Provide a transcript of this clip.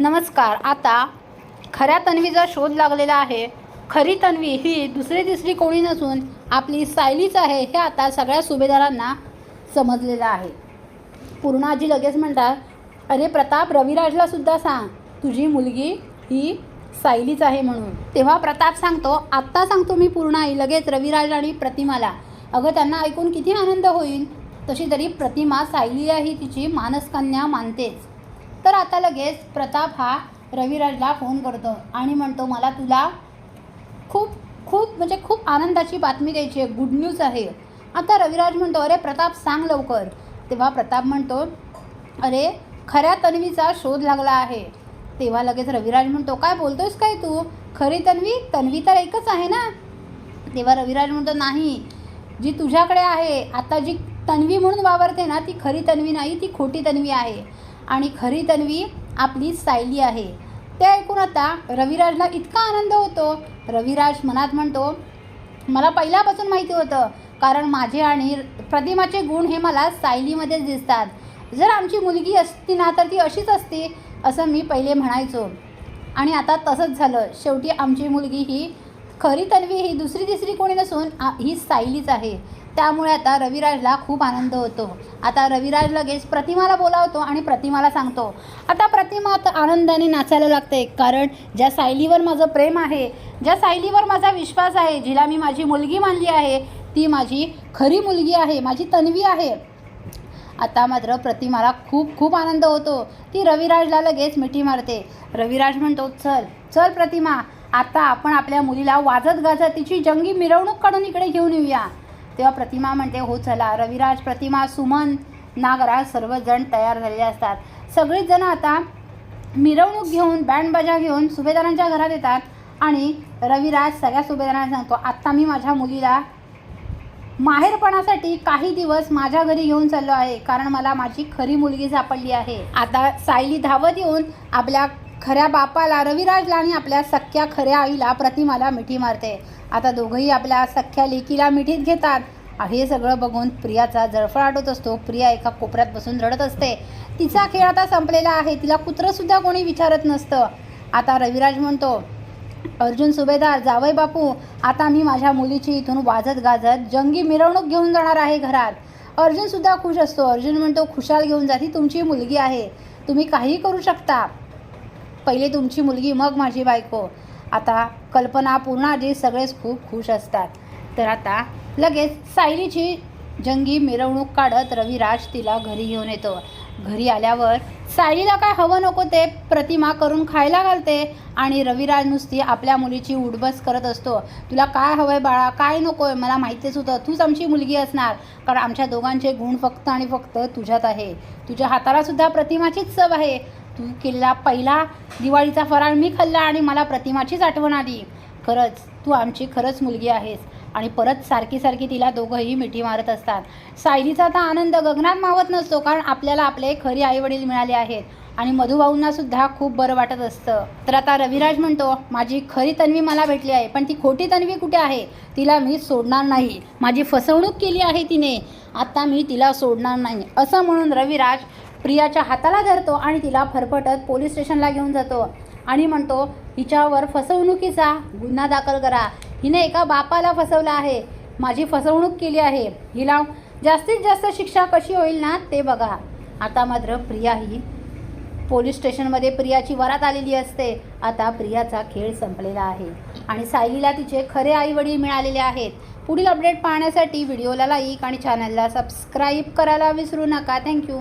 नमस्कार आता खऱ्या तन्वीचा शोध लागलेला आहे. खरी तन्वी ही दुसरी तिसरी कोणी नसून आपली सायलीच आहे हे आता सगळ्या सुभेदारांना समजलेलं आहे. पूर्णाजी लगेच म्हणतात अरे प्रताप रविराजला सुद्धा सांग तुझी मुलगी ही सायलीच आहे म्हणून. तेव्हा प्रताप सांगतो आत्ता सांगतो मी पूर्ण आई लगेच रविराज आणि प्रतिमाला. अगं त्यांना ऐकून किती आनंद होईल? तशी तरी प्रतिमा सायलीला ही तिची मानसकन्या मानतेच. तर आता लगेच प्रताप हा रविराजला फोन करतो आणि म्हणतो मला तुला खूप खूप म्हणजे खूप आनंदाची बातमी द्यायची आहे. गुड न्यूज आहे. आता रविराज म्हणतो अरे प्रताप सांग लवकर. तेव्हा प्रताप म्हणतो अरे खऱ्या तन्वीचा शोध लागला आहे. तेव्हा लगेच रविराज म्हणतो काय बोलतोयस काय तू? खरी तन्वी? तन्वी तर एकच आहे ना? तेव्हा रविराज म्हणतो नाही जी तुझ्याकडे आहे आता जी तन्वी म्हणून वावरते ना ती खरी तन्वी नाही ती खोटी तन्वी आहे. आणि खरी तन्वी आपली सायली आहे. ते ऐकून आता रविराजला इतका आनंद होतो. रविराज मनात म्हणतो मला पहिल्यापासून माहिती होतं कारण माझे आणि प्रतिमाचे गुण हे मला सायलीमध्येच दिसतात. जर आमची मुलगी असती ना तर ती अशीच असती असं मी पहिले म्हणायचो. आणि आता तसंच झालं. शेवटी आमची मुलगी ही खरी तन्वी ही दुसरी तिसरी कोणी नसून आ- ही सायलीच आहे. त्यामुळे आता रविराजला खूप आनंद होतो. आता रविराज लगेच प्रतिमाला बोलावतो आणि प्रतिमाला सांगतो आता प्रतिमा आता आनंदाने नाचायला लागते कारण ज्या सायलीवर माझं प्रेम आहे ज्या सायलीवर माझा विश्वास आहे जिला मी माझी मुलगी मानली आहे ती माझी खरी मुलगी आहे माझी तन्वी आहे. आता मात्र प्रतिमाला खूप खूप आनंद होतो. ती रविराजला लगेच मिठी मारते. रविराज म्हणतो चल चल प्रतिमा आता आपण आपल्या मुलीला वाजत गाजत तिची जंगी मिरवणूक काढून इकडे घेऊन येऊया. तेव्हा प्रतिमा म्हणते हो चला. रविराज प्रतिमा सुमन नागराज सर्वजण तयार झालेले असतात. सगळीच जण आता मिरवणूक घेऊन बँड बाजा घेऊन सुभेदारांच्या घरात येतात आणि रविराज सगळ्या सुभेदारांना सांगतो आत्ता मी माझ्या मुलीला माहेरपणासाठी काही दिवस माझ्या घरी घेऊन चाललो आहे कारण मला माझी खरी मुलगी सापडली आहे. आता सायली धावत येऊन आपल्या खऱ्या बापाला रविराजला आणि आपल्या सख्या खऱ्या आईला प्रतिमाला मिठी मारते. आता दोघंही आपल्या सख्या लेकीला मिठीत घेतात. हे सगळं बघून प्रियाचा जळफळाट होत असतो. प्रिया एका कोपऱ्यात बसून रडत असते. तिचा खेळ आता संपलेला आहे. तिला कुत्रंसुद्धा कोणी विचारत नसतं. आता रविराज म्हणतो अर्जुन सुभेदार जावय बापू आता मी माझ्या मुलीची इथून वाजत गाजत जंगी मिरवणूक घेऊन जाणार आहे घरात. अर्जुनसुद्धा खुश असतो. अर्जुन म्हणतो खुशाल घेऊन जा. ती तुमची मुलगी आहे. तुम्ही काहीही करू शकता. पहिले तुमची मुलगी मग माझी बायको. आता कल्पना पूर्णाजी सगळेच खूप खुश असतात. तर आता लगेच सायलीची जंगी मिरवणूक काढत रविराज तिला घरी घेऊन येतो. घरी आल्यावर सायलीला काय हवं नको ते प्रतिमा करून खायला घालते आणि रविराज नुसती आपल्या मुलीची उडबस करत असतो. तुला काय हवं आहे बाळा? काय नको आहे मला माहितीच होतं. तूच आमची मुलगी असणार. कारण आमच्या दोघांचे गुण फक्त आणि फक्त तुझ्यात आहे. तुझ्या हातालासुद्धा प्रतिमाचीच चव आहे. केलेला पहिला दिवाळीचा फराळ मी खाल्ला आणि मला प्रतिमाचीच आठवण आली. खरंच तू आमची खरंच मुलगी आहेस आणि परत सारखी सारखी तिला दोघंही मिठी मारत असतात. सायलीचा आता आनंद गगनात मावत नसतो कारण आपल्याला आपले खरी आईवडील मिळाले आहेत आणि मधुभाऊंना सुद्धा खूप बरं वाटत असतं. तर आता रविराज म्हणतो माझी खरी तन्वी मला भेटली आहे पण ती खोटी तन्वी कुठे आहे? तिला मी सोडणार नाही. माझी फसवणूक केली आहे तिने. आता मी तिला सोडणार नाही. असं म्हणून रविराज प्रियाच्या हाताला धरतो आणि तिला फरफटत पोलीस स्टेशनला घेऊन जातो. आणि म्हणतो हिच्यावर फसवणुकीचा गुन्हा दाखल करा. हिने एका बापाला फसवलं आहे. माझी फसवणूक केली आहे. हिला जास्तीत जास्त शिक्षा कशी होईल ना ते बघा. आता मात्र प्रिया ही पोलीस स्टेशनमध्ये प्रियाची वरात आलेली असते. आता प्रियाचा खेळ संपलेला आहे. आणि सायलीला तिचे खरे आईवडील मिळालेले आहेत. पुढील अपडेट पाहण्यासाठी व्हिडिओला लाईक आणि चॅनलला सबस्क्राईब करायला विसरू नका. थँक्यू.